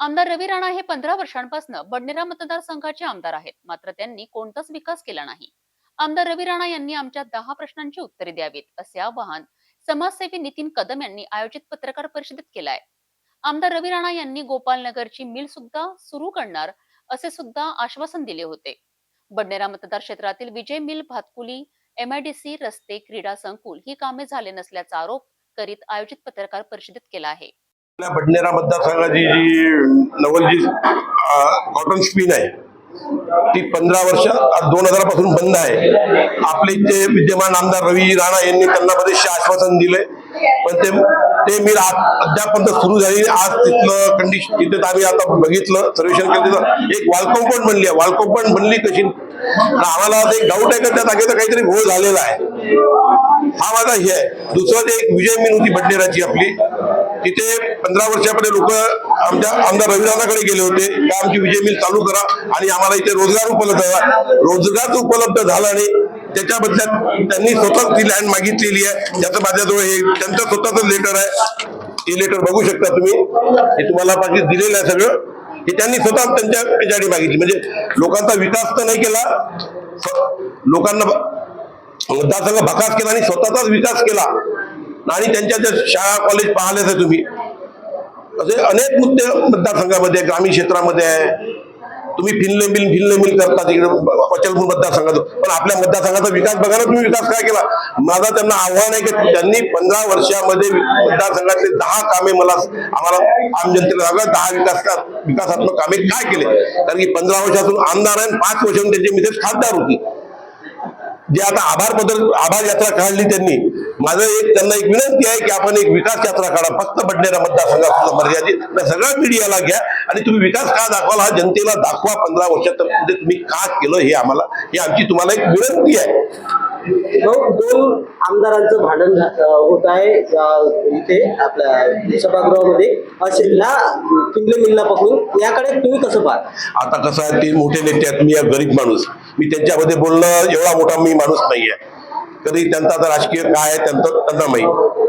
आमदार रवी राणा हे पंधरा वर्षांपासून बडनेरा मतदारसंघाचे आमदार आहेत. मात्र त्यांनी कोणताच विकास केला नाही. आमदार रवी राणा यांनी आमच्या दहा प्रश्नांची उत्तरे द्यावीत असे आवाहन समाजसेवी नितीन कदम यांनी आयोजित पत्रकार परिषदेत केलं आहे आमदार रवी राणा यांनी गोपालनगरची मिल सुद्धा सुरू करणार असे सुद्धा आश्वासन दिले होते. बडनेरा मतदार क्षेत्रातील विजय मिल भातकुली एमआयडीसी रस्ते क्रीडा संकुल ही कामे झाले नसल्याचा आरोप करीत आयोजित पत्रकार परिषदेत केला आहे. आपल्या बडनेरा मतदारसंघाची जी नवल जी कॉटन स्पिन आहे ती पंधरा वर्ष दोन हजारपासून बंद आहे. आपले इथे विद्यमान आमदार रवी राणा यांनी त्यांना बरेचसे आश्वासन दिले पण ते ते मी अद्यापर्यंत सुरू झाली आज तिथलं कंडिशन तिथे आम्ही आता बघितलं सर्वेक्षण केलं तिथं एक वाल पण बनली आहे. वाल कंपाऊंड बनली कशी? आम्हाला एक डाऊट आहे का? त्या जागेचा काहीतरी घोळ झालेला आहे. हा माझा हे आहे. दुसरं ते एक विजय मिल होती बडनेराची आपली. तिथे पंधरा वर्षापर्यंत लोक आमच्या आमदार रविराजाकडे गेले होते. का आमची विजय मिल चालू करा आणि आम्हाला इथे रोजगार उपलब्ध झाला रोजगार उपलब्ध झाला आणि त्याच्या बदल्यात त्यांनी स्वतःच ती लँड मागितलेली आहे. त्याचं माझ्याजवळ हे त्यांचं स्वतःच लेटर आहे. ते लेटर बघू शकता तुम्ही. हे तुम्हाला पाठी दिलेलं आहे सगळं. हे त्यांनी स्वतः त्यांच्या याच्यासाठी मागितली. म्हणजे लोकांचा विकास तर नाही केला. लोकांना मतदारसंघ भकास केला आणि स्वतःचाच विकास केला. आणि त्यांच्या ज्या शाळा कॉलेज पाहिलेच आहे तुम्ही. असे अनेक मुद्दे मतदारसंघामध्ये आहे, ग्रामीण क्षेत्रामध्ये आहे. तुम्ही फिनले मिल फिनले मिल करता तिकडे अचलपूर मतदारसंघात पण आपल्या मतदारसंघाचा विकास बघा ना तुम्ही विकास काय केला? माझा त्यांना आव्हान आहे की त्यांनी पंधरा वर्षामध्ये मतदारसंघातले दहा कामे मला आम्हाला आम जनतेला सांगा दहा विकास का विकासात्मक कामे काय केले? कारण की पंधरा वर्षातून आमदार आहे पाच वर्षातून त्यांची मिसेस खासदार होती. जे आता आभारबद्दल आभार यात्रा काढली त्यांनी माझं एक त्यांना एक विनंती आहे की आपण एक विकास यात्रा काढा. फक्त बडनेरा मतदारसंघात मर्यादित. सगळ्या मीडियाला घ्या आणि तुम्ही विकास का दाखवाल हा जनतेला दाखवा पंधरा वर्षात मध्ये तुम्ही का केलं हे आम्हाला ही आमची तुम्हाला एक विनंती आहे. दोन आमदारांचं भांडण होत आहे इथे आपल्या सभागृहामध्ये. असे पिंगले मिलला पकडून याकडे तुम्ही कसं पाहता? आता कसं आहे ते मोठे नेते आहेत मी गरीब माणूस. मी त्यांच्यामध्ये बोलणं एवढा मोठा मी माणूस नाहीये. तरी त्यांचा आता राजकीय काय आहे त्यांचं त्यांना माहीत.